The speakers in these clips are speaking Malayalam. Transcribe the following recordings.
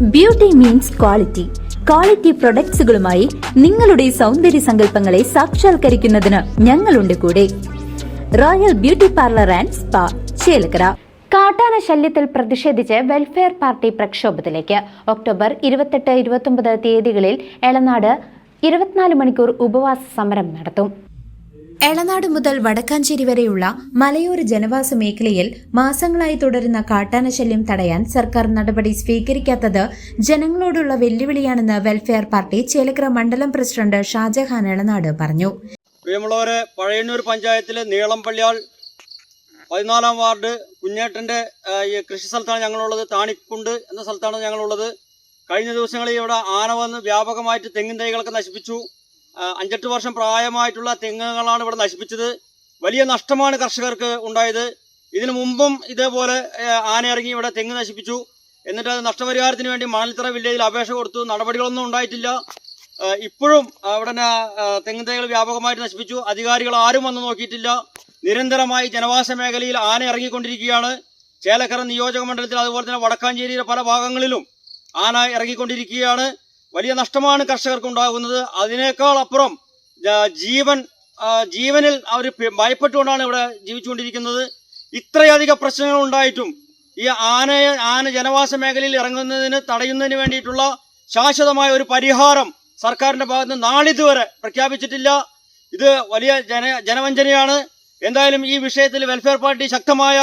ബ്യൂട്ടി മീൻസ് ക്വാളിറ്റി ക്വാളിറ്റി പ്രൊഡക്ട്സുകളുമായി നിങ്ങളുടെ സൗന്ദര്യ സങ്കല്പങ്ങളെ സാക്ഷാത്കരിക്കുന്നതിന് ഞങ്ങളുണ്ട് കൂടെ. Royal beauty parlour and spa Chelakkara. കാട്ടാന ശല്യത്തിൽ പ്രതിഷേധിച്ച് വെൽഫെയർ പാർട്ടി പ്രക്ഷോഭത്തിലേക്ക്. ഒക്ടോബർ ഇരുപത്തെട്ട് ഇരുപത്തൊമ്പത് തീയതികളിൽ എളനാട് ഇരുപത്തിനാല് മണിക്കൂർ ഉപവാസ സമരം നടത്തും. എളനാട് മുതൽ വടക്കാഞ്ചേരി വരെയുള്ള മലയോര ജനവാസ മേഖലയിൽ മാസങ്ങളായി തുടരുന്ന കാട്ടാന ശല്യം തടയാൻ സർക്കാർ നടപടി സ്വീകരിക്കാത്തത് ജനങ്ങളോടുള്ള വെല്ലുവിളിയാണെന്ന് വെൽഫെയർ പാർട്ടി ചേലക്കര മണ്ഡലം പ്രസിഡന്റ് ഷാജഹാൻ എളനാട് പറഞ്ഞു. പ്രിയമുള്ളവരെ പഴയന്നൂർ പഞ്ചായത്തിലെ നീളംപള്ളിയാൾ പതിനാലാം വാർഡ് കുഞ്ഞേട്ടന്റെ കൃഷി സ്ഥലത്താണ് ഞങ്ങളുള്ളത്. താണിക്കുണ്ട് എന്ന സ്ഥലത്താണ് ഞങ്ങളുള്ളത്. കഴിഞ്ഞ ദിവസങ്ങളിൽ ഇവിടെ ആന വന്ന് വ്യാപകമായിട്ട് തെങ്ങിൻ തൈകളൊക്കെ നശിപ്പിച്ചു. അഞ്ചെട്ട് വർഷം പ്രായമായിട്ടുള്ള തെങ്ങുകളാണ് ഇവിടെ നശിപ്പിച്ചത്. വലിയ നഷ്ടമാണ് കർഷകർക്ക് ഉണ്ടായത്. ഇതിനു മുമ്പും ഇതേപോലെ ആന ഇറങ്ങി ഇവിടെ തെങ്ങ് നശിപ്പിച്ചു. എന്നിട്ട് അത് നഷ്ടപരിഹാരത്തിന് വേണ്ടി മണൽത്തറ വില്ലേജിൽ അപേക്ഷ കൊടുത്തു. നടപടികളൊന്നും ഉണ്ടായിട്ടില്ല. ഇപ്പോഴും അവിടെ തെങ്ങ് തൈകൾ വ്യാപകമായിട്ട് നശിപ്പിച്ചു. അധികാരികൾ ആരും വന്ന് നോക്കിയിട്ടില്ല. നിരന്തരമായി ജനവാസ മേഖലയിൽ ആന ഇറങ്ങിക്കൊണ്ടിരിക്കുകയാണ്. ചേലക്കര നിയോജക മണ്ഡലത്തിൽ അതുപോലെ തന്നെ വടക്കാഞ്ചേരിയിലെ പല ഭാഗങ്ങളിലും ആന ഇറങ്ങിക്കൊണ്ടിരിക്കുകയാണ്. വലിയ നഷ്ടമാണ് കർഷകർക്ക് ഉണ്ടാകുന്നത് അതിനേക്കാൾ അപ്പുറം ജീവൻ ജീവനിൽ അവർ ഭയപ്പെട്ടുകൊണ്ടാണ് ഇവിടെ ജീവിച്ചുകൊണ്ടിരിക്കുന്നത്. ഇത്രയധികം പ്രശ്നങ്ങൾ ഉണ്ടായിട്ടും ഈ ആനയെ ആന ജനവാസ മേഖലയിൽ ഇറങ്ങുന്നതിന് തടയുന്നതിന് വേണ്ടിയിട്ടുള്ള ശാശ്വതമായ ഒരു പരിഹാരം സർക്കാരിന്റെ ഭാഗത്ത് നിന്ന് നാളിതുവരെ പ്രഖ്യാപിച്ചിട്ടില്ല. ഇത് വലിയ ജന ജനവഞ്ചനയാണ്. എന്തായാലും ഈ വിഷയത്തിൽ വെൽഫെയർ പാർട്ടി ശക്തമായ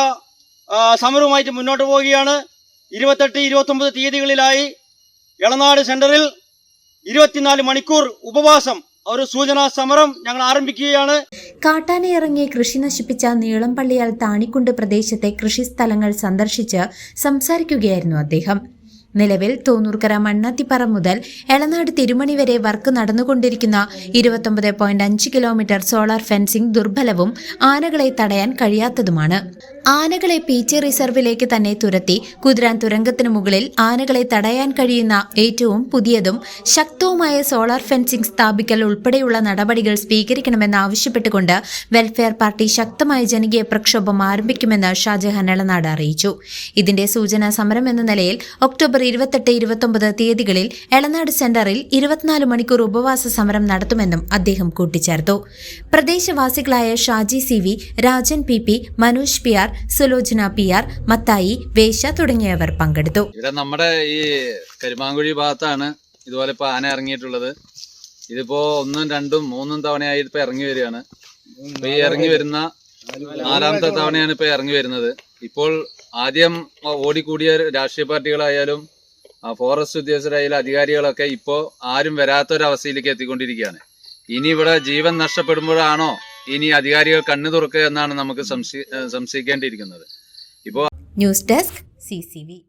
സമരവുമായിട്ട് മുന്നോട്ട് പോവുകയാണ്. ഇരുപത്തെട്ട് ഇരുപത്തൊമ്പത് തീയതികളിലായി എളനാട് സെന്ററിൽ ഇരുപത്തിനാല് മണിക്കൂർ ഉപവാസം ഒരു സൂചനാ സമരം ഞങ്ങൾ ആരംഭിക്കുകയാണ്. കാട്ടാന ഇറങ്ങി കൃഷി നശിപ്പിച്ച നീളംപള്ളിയാൽ താണിക്കുണ്ട് പ്രദേശത്തെ കൃഷിസ്ഥലങ്ങൾ സന്ദർശിച്ച് സംസാരിക്കുകയായിരുന്നു അദ്ദേഹം. നിലവിൽ തോന്നൂർക്കര മണ്ണാത്തിപ്പറ മുതൽ എളനാട് തിരുമണി വരെ വർക്ക് നടന്നുകൊണ്ടിരിക്കുന്ന ഇരുപത്തൊമ്പത് പോയിന്റ് അഞ്ച് കിലോമീറ്റർ സോളാർ ഫെൻസിംഗ് ദുർബലവും ആനകളെ തടയാൻ കഴിയാത്തതുമാണ്. ആനകളെ പീച്ചി റിസർവിലേക്ക് തന്നെ തുരത്തി കുതിരാൻ തുരങ്കത്തിനു മുകളിൽ ആനകളെ തടയാൻ കഴിയുന്ന ഏറ്റവും പുതിയതും ശക്തവുമായ സോളാർ ഫെൻസിംഗ് സ്ഥാപിക്കൽ ഉൾപ്പെടെയുള്ള നടപടികൾ സ്വീകരിക്കണമെന്ന് ആവശ്യപ്പെട്ടുകൊണ്ട് വെൽഫെയർ പാർട്ടി ശക്തമായ ജനകീയ പ്രക്ഷോഭം ആരംഭിക്കുമെന്ന് ഷാജഹാൻ എളനാട് അറിയിച്ചു. ഇതിന്റെ സൂചനാ സമരം എന്ന നിലയിൽ ഒക്ടോബർ ഇരുപത്തെട്ട് ഇരുപത്തൊമ്പത് തീയതികളിൽ എളനാട് സെന്ററിൽ ഇരുപത്തിനാല് മണിക്കൂർ ഉപവാസ സമരം നടത്തുമെന്നും അദ്ദേഹം കൂട്ടിച്ചേർത്തു. പ്രദേശവാസികളായ Shaji C V Rajan P P Manoj P R Sulochana P R Mathai വേശ തുടങ്ങിയവർ പങ്കെടുത്തു. ഇവിടെ നമ്മുടെ ഈ കരുമാങ്കുഴി ഭാഗത്താണ് ഇതുപോലെ ഇപ്പൊ ആന ഇറങ്ങിയിട്ടുള്ളത്. ഇതിപ്പോ ഒന്നും രണ്ടും മൂന്നും തവണയായി ഇപ്പൊ ഇറങ്ങി വരികയാണ്. ഈ ഇറങ്ങി വരുന്ന നാലാമത്തെ തവണയാണ് ഇപ്പൊ ഇറങ്ങി വരുന്നത്. ഇപ്പോൾ ആദ്യം ഓടിക്കൂടിയ രാഷ്ട്രീയ പാർട്ടികളായാലും ഫോറസ്റ്റ് ഉദ്യോഗസ്ഥരായാലും അധികാരികളൊക്കെ ഇപ്പോൾ ആരും വരാത്തൊരവസ്ഥയിലേക്ക് എത്തിക്കൊണ്ടിരിക്കുകയാണ്. ഇനി ഇവിടെ ജീവൻ നഷ്ടപ്പെടുമ്പോഴാണോ ഇനി അധികാരികൾ കണ്ണു തുറക്കുക എന്നാണ് നമുക്ക് സംശയി സംശയിക്കേണ്ടിയിരിക്കുന്നത്. ഇപ്പോൾ ന്യൂസ് ഡെസ്ക് സി